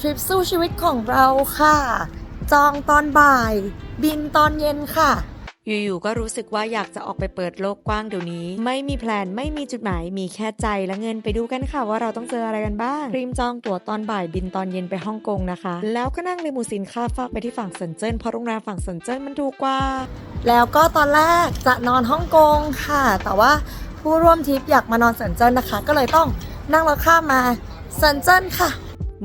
ทริปสู้ชีวิตของเราค่ะ จองตอนบ่าย บินตอนเย็นค่ะ อยู่ๆก็รู้สึกว่าอยากจะออกไปเปิดโลกกว้างเดี๋ยวนี้ ไม่มีแพลนไม่มีจุดหมาย มีแค่ใจและเงินไปดูกันค่ะว่าเราต้องเจออะไรกันบ้างครีมจองตั๋วตอนบ่ายบินตอนเย็นไปฮ่องกงนะคะ แล้วก็นั่งลิมูซินข้ามฟากไปที่ฝั่งเซินเจิ้นเพราะโรงแรมฝั่งเซินเจิ้นมันถูกกว่า แล้วก็ตอนแรกจะนอนฮ่องกงค่ะ แต่ว่าผู้ร่วมทริปอยากมานอนเซินเจิ้นนะคะ ก็เลยต้องนั่งรถข้ามมาเซินเจิ้นค่ะ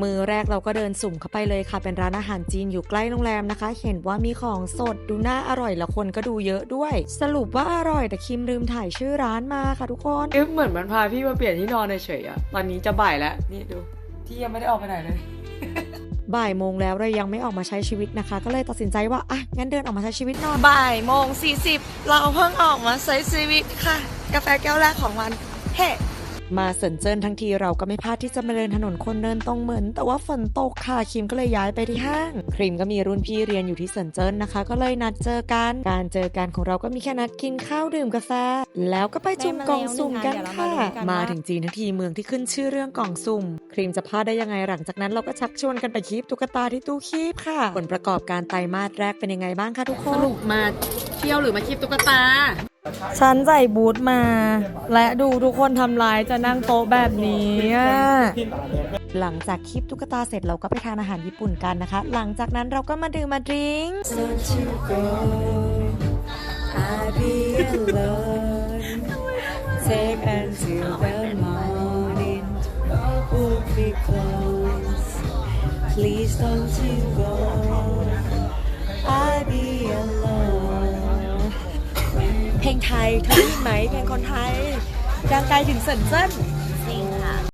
มือแรกเราก็เดินสุ่มเข้าไปเลยค่ะ เป็นร้านอาหารจีนอยู่ใกล้โรงแรมนะคะ เห็นว่ามีของสดดูน่าอร่อยแล้วคนก็ดูเยอะด้วย สรุปว่าอร่อยแต่คิมลืมถ่ายชื่อร้านมาค่ะทุกคนเอ๊ะเหมือนมันพาพี่มาเปลี่ยนที่นอนเฉยๆอะตอนนี้จะบ่ายแล้วนี่ดู ที่ยังไม่ได้ออกไปไหนเลยบ่ายโมงแล้วเรายังไม่ออกมาใช้ชีวิตนะคะ ก็เลยตัดสินใจว่าอะงั้นเดินออกมาใช้ชีวิตหนอนบ่ายโมง40 เราเพิ่งออกมาใช้ชีวิตค่ะ กาแฟแก้วแรกของวันเฮ้ มาเซินเจิ้นทั้งทีเราก็ไม่พลาดที่จะมาเดินถนนคนเดินตรงเหมือน แต่ว่าฝนตกค่ะคิมก็เลยย้ายไปที่ห้าง ครีมก็มีรุ่นพี่เรียนอยู่ที่เซินเจิ้นนะคะ ก็เลยนัดเจอกัน การเจอกันของเราก็มีแค่นัดกินข้าวดื่มกาแฟ แล้วก็ไปจุ่มกล่องสุ่มกันค่ะ มาถึงจีนทั้งทีเมืองที่ขึ้นชื่อเรื่องกล่องสุ่ม ครีมจะพลาดได้ยังไงหลังจากนั้นเราก็ชักชวนกันไปคีบตุ๊กตาที่ตู้คีบค่ะ ผลประกอบการไตรมาสแรกเป็นยังไงบ้างคะทุกคสนรุปมาเที่ยวหรือมาคลิปตุ๊กตา ฉันใส่บูทมา และดูทุกคนทำร้ายจะนั่งโต๊ะแบบนี้อะหลังจากคลิปตุ๊กตาเสร็จเราก็ไปทานอาหารญี่ปุ่นกันนะคะ หลังจากนั้นเราก็มาดื่มมาดริงก์ Take until the morning, would be close. Please don't you go. เพลงไทยเธอได้ยินไหมเพลงคนไทยดังไกลถึงเซินเจิ้น